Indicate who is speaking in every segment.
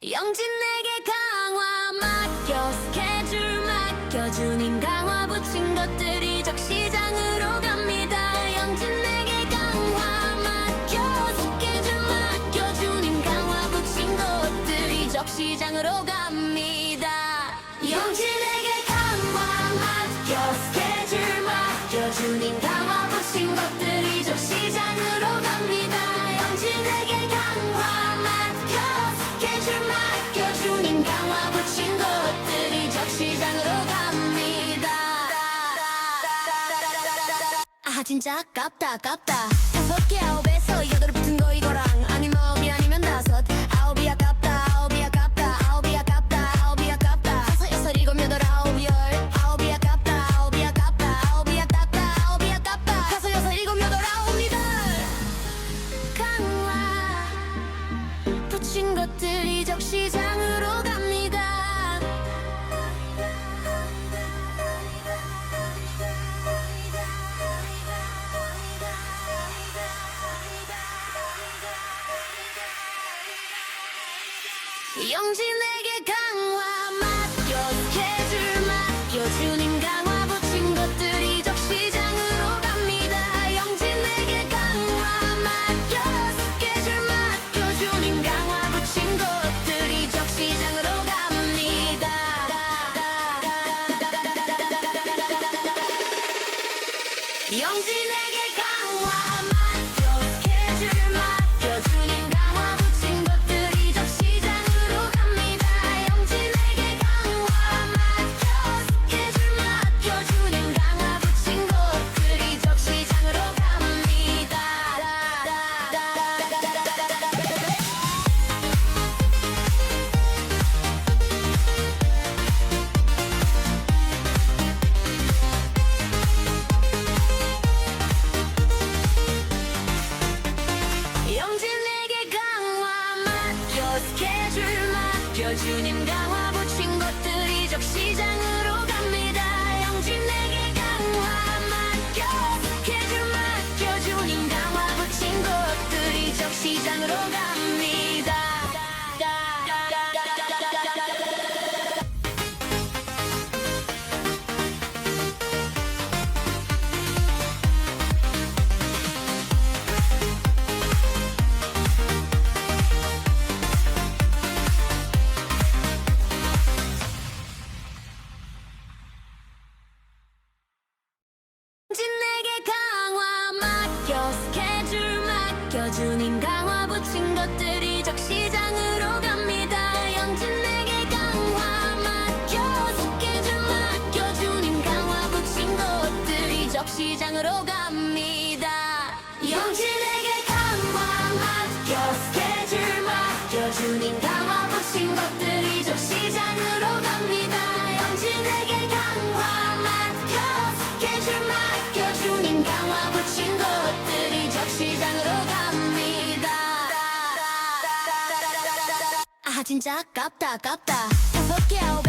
Speaker 1: 영진에게 강화 맡겨 스케줄 맡겨 주님 강화 붙인 것들이 적시장으로 갑니다. 영진에게 강화 맡겨 스케줄 맡겨 주님 강화 붙인 것들이 적시장으로 갑니다. 영진에게 강화 맡겨 스케줄 맡겨 주님 진짜 아깝다 아깝다. 다섯 개 아홉에서 여덟 붙은 거 이거랑. 아니면 아홉이 아니면 다섯. 아홉이 아깝다 아홉이 아깝다. 아홉이 아깝다 아홉이 아깝다. 다섯 여섯 일곱 여덟 아홉 열. 아홉이 아깝다 아홉이 아깝다. 아홉이 아깝다 아홉이 아깝다. 다섯 여섯 일곱 여덟 아홉 이들 강화. 붙인 것들이 적시장으로 영진에 주님 강화 붙인 것들이 적시장으로 갑니다. 영진에게 강화 맡겨 스케줄 맡겨. 주님 강화 붙인 것들이 적시장으로 갑 적시장으로 갑니다. 영진에게 강화 맡겨 스케줄 맡겨 주님 강화 붙인 것들이 적시장으로 갑니다. 영진에게 강화 맡겨 스케줄 맡겨 주님 강화 붙인 것들이 적시장으로 갑니다. 아 진짜 아깝다 아깝다. 다섯 개아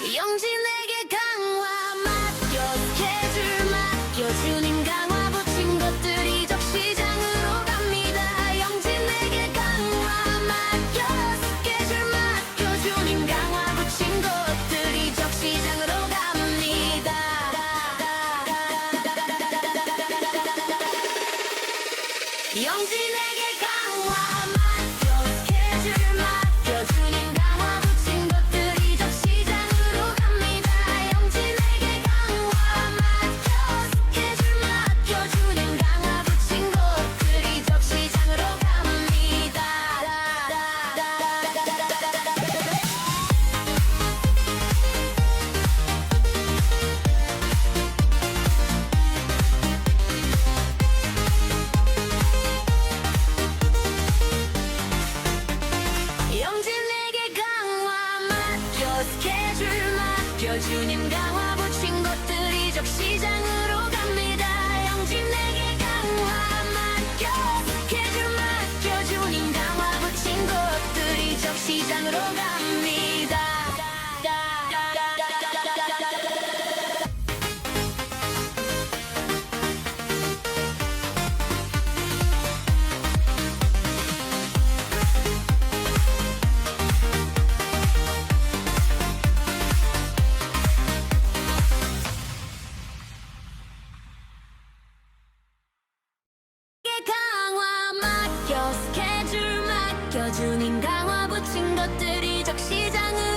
Speaker 1: 영진에게 강화 맡겨 스케줄 맡겨 주님 강화. 붙인 것들이 적시장으로 갑니다. 영진에게 강화 맡겨 스케줄 맡겨 주님 강화. 붙인 것들이 적시장으로 갑니다. 영진에게 강화 주님 가와 주님 강화 붙인 것들이 적시장은